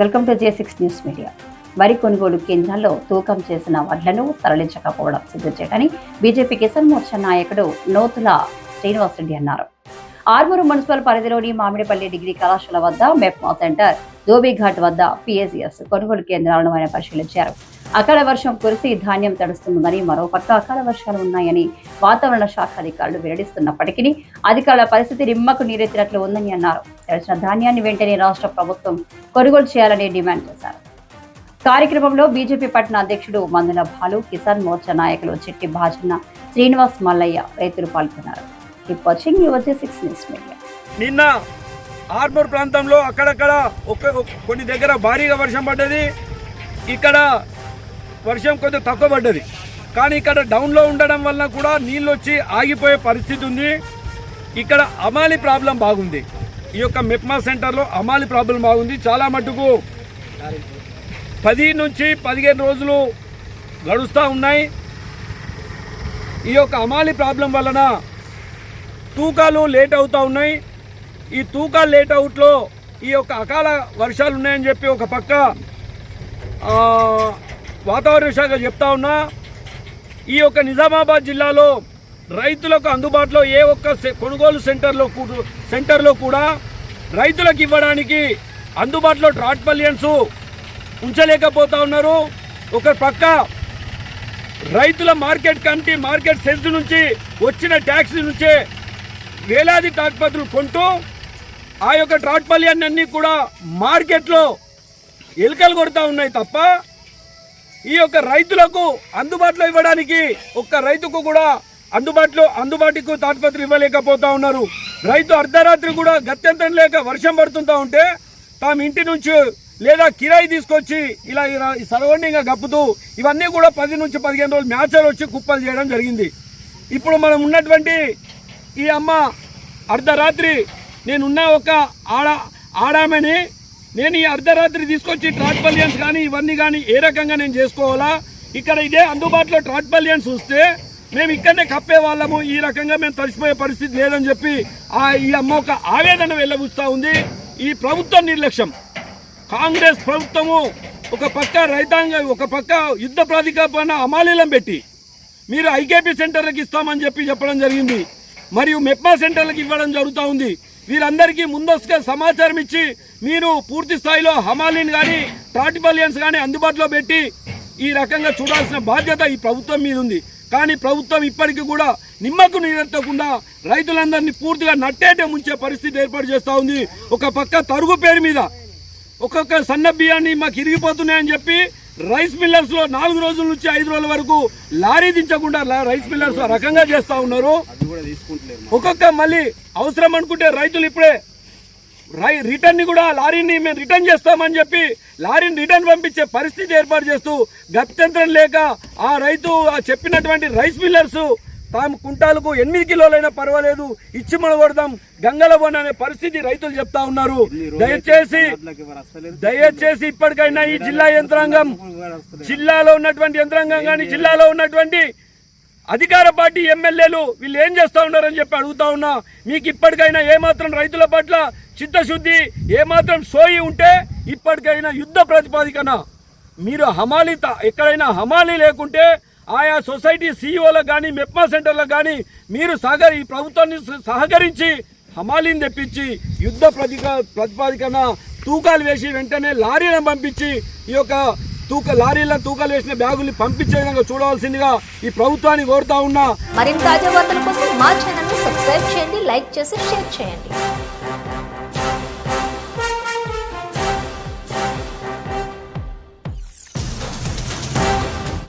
Welcome to J six news media. వరి కొనుగోలు కేంద్రాల్లో తూకం చేసిన వడ్లను తరలించకపోవడం సిగ్గుచేటని బీజేపీ కిసాన్ మోర్చా నాయకుడు నోతుల శ్రీనివాసరెడ్డి అన్నారు. ఆర్మూరు మున్సిపల్ పరిధిలోని మామిడిపల్లి డిగ్రీ కళాశాల వద్ద మెప్మా సెంటర్ ధోబీఘాట్ వద్ద పిఎస్ఎస్ కొనుగోలు కేంద్రాలను ఆయన పరిశీలించారు. అకాల వర్షం కురిసి ధాన్యం తడుస్తుందని మరోపక్క అకాల వర్షాలు ఉన్నాయని వాతావరణ శాఖ అధికారులు వెల్లడిస్తున్నప్పటికీ అధికారుల పరిస్థితి రిమ్మకు నీరెత్తినట్లు ఉందని అన్నారు. తెలిసిన ధాన్యాన్ని వెంటనే రాష్ట్ర ప్రభుత్వం కొనుగోలు చేయాలని డిమాండ్ చేశారు. కార్యక్రమంలో బీజేపీ పట్టణ అధ్యక్షుడు మందుల భాలు కిసాన్ మోర్చా నాయకులు చిట్టి భాజన్న శ్రీనివాస్ మల్లయ్య రైతులు పాల్గొన్నారు. Keep watching your six news media. నిన్న ఆర్మూర్ ప్రాంతంలో అక్కడక్కడ ఒక కొన్ని దగ్గర భారీగా వర్షం పడ్డది. ఇక్కడ వర్షం కొంచెం తక్కువ పడ్డది. కానీ ఇక్కడ డౌన్లో ఉండడం వల్ల కూడా నీళ్ళు వచ్చి ఆగిపోయే పరిస్థితి ఉంది. ఇక్కడ అమాలి ప్రాబ్లం బాగుంది. ఈ యొక్క మెప్మా సెంటర్లో అమాలి ప్రాబ్లం బాగుంది. చాలా మటుకు పది నుంచి పదిహేను రోజులు గడుస్తూ ఉన్నాయి. ఈ యొక్క అమాలి ప్రాబ్లం వలన తూకాలు లేట్ అవుతూ ఉన్నాయి. ఈ తూకాలు లేట్ అవుట్లో ఈ యొక్క అకాల వర్షాలు ఉన్నాయని చెప్పి ఒక పక్క వాతావరణ శాఖ చెప్తా ఉన్నా. ఈ యొక్క నిజామాబాద్ జిల్లాలో రైతులకు అందుబాటులో ఏ ఒక్క సె- కొనుగోలు సెంటర్లో కూ- సెంటర్లో కూడా రైతులకు ఇవ్వడానికి అందుబాటులో ట్రాట్ పల్లియన్స్ ఉంచలేకపోతా ఉన్నారు. ఒక పక్క రైతుల మార్కెట్ కమిటీ మార్కెట్ సెన్స్ నుంచి వచ్చిన ట్యాక్స్ నుంచే వేలాది తాట్పత్రులు కొంటూ ఆ యొక్క ట్రాట్ అన్ని కూడా మార్కెట్లో ఎలుకలు కొడతా ఉన్నాయి తప్ప ఈ యొక్క రైతులకు అందుబాటులో ఇవ్వడానికి ఒక్క రైతుకు కూడా అందుబాటులో అందుబాటుకు తాత్పత్రులు ఇవ్వలేకపోతా ఉన్నారు. రైతు అర్ధరాత్రి కూడా గత్యంతరం లేక వర్షం పడుతుంటా ఉంటే తాము ఇంటి నుంచి లేదా కిరాయి తీసుకొచ్చి ఇలా ఈ సరౌండింగ్గా గప్పుతూ ఇవన్నీ కూడా పది నుంచి పదిహేను రోజులు మ్యాచర్ వచ్చి కుప్పలు చేయడం జరిగింది. ఇప్పుడు మనం ఉన్నటువంటి ఈ అమ్మ అర్ధరాత్రి నేనున్న ఒక ఆడ ఆడామని నేను ఈ అర్ధరాత్రి తీసుకొచ్చి ట్రాట్పల్యన్స్ కానీ ఇవన్నీ కానీ ఏ రకంగా నేను చేసుకోవాలా? ఇక్కడ ఇదే అందుబాటులో ట్రాట్పల్యన్స్ వస్తే మేము ఇక్కడనే కప్పే వాళ్ళము. ఈ రకంగా మేము తడిసిపోయే పరిస్థితి లేదని చెప్పి ఆ ఈ అమ్మ ఒక ఆవేదన వెళ్ళబుస్తూ ఉంది. ఈ ప్రభుత్వం నిర్లక్ష్యం. కాంగ్రెస్ ప్రభుత్వము ఒక పక్క రైతాంగ ఒక పక్క యుద్ధ ప్రాధికారణ అమాలీలం పెట్టి మీరు ఐకేపీ సెంటర్లకు ఇస్తామని చెప్పి చెప్పడం జరిగింది. మరియు మెప్మా సెంటర్లకు ఇవ్వడం జరుగుతూ ఉంది. వీరందరికీ ముందస్తుగా సమాచారం ఇచ్చి మీరు పూర్తి స్థాయిలో హమాలీని కానీ ట్రాటిపలియన్స్ కానీ అందుబాటులో పెట్టి ఈ రకంగా చూడాల్సిన బాధ్యత ఈ ప్రభుత్వం మీద ఉంది కానీ ప్రభుత్వం ఇప్పటికీ కూడా నిమ్మకు నీరెత్తకుండా రైతులందరినీ పూర్తిగా నట్టేటే ముంచే పరిస్థితి ఏర్పాటు చేస్తూ ఉంది. ఒక పక్క తరుగు పేరు మీద ఒక్కొక్క సన్న బియ్యాన్ని మాకు ఇరిగిపోతున్నాయని చెప్పి రైస్ మిల్లర్స్లో నాలుగు రోజుల నుంచి ఐదు రోజుల వరకు లారీ దించకుండా రైస్ మిల్లర్స్ రకంగా చేస్తా ఉన్నారు. ఒక్కొక్క మళ్ళీ అవసరం అనుకుంటే రైతులు ఇప్పుడే రై రిటర్న్ని కూడా లారీని మేము రిటర్న్ చేస్తామని చెప్పి లారీని రిటర్న్ పంపించే పరిస్థితి ఏర్పాటు చేస్తూ గత్యంతరం లేక ఆ రైతు ఆ చెప్పినటువంటి రైస్ మిల్లర్స్ తాము కుంటాలకు ఎనిమిది కిలోలైనా పర్వాలేదు ఇచ్చి మన కొడదాం గంగల బోన్ అనే పరిస్థితి రైతులు చెప్తా ఉన్నారు. దయచేసి దయచేసి ఇప్పటికైనా ఈ జిల్లా యంత్రాంగం జిల్లాలో ఉన్నటువంటి యంత్రాంగం కానీ జిల్లాలో ఉన్నటువంటి అధికార పార్టీ ఎమ్మెల్యేలు వీళ్ళు ఏం చేస్తూ ఉన్నారని చెప్పి అడుగుతా ఉన్నా. మీకు ఇప్పటికైనా ఏమాత్రం రైతుల పట్ల చిత్తశుద్ధి ఏమాత్రం సోయి ఉంటే ఇప్పటికైనా యుద్ధ ప్రతిపాదికన మీరు హమాలి ఎక్కడైనా హమాలి లేకుంటే ఆయా సొసైటీ సీఈఓలకు కానీ మెప్మా సెంటర్లకు కానీ మీరు సహకరి ఈ ప్రభుత్వాన్ని సహకరించి హమాలీని తెప్పించి యుద్ధ ప్రతిక ప్రతిపాదికన తూకాలు వేసి వెంటనే లారీలను పంపించి ఈ యొక్క తూక లారీలను తూకాలు వేసిన బ్యాగుల్ని పంపించే విధంగా చూడవలసిందిగా ఈ ప్రభుత్వాన్ని కోరుతా ఉన్నా. మరిన్ని తాజా వార్తల కోసం మా ఛానల్ సబ్స్క్రైబ్ చేయండి లైక్ చేసి షేర్ చేయండి.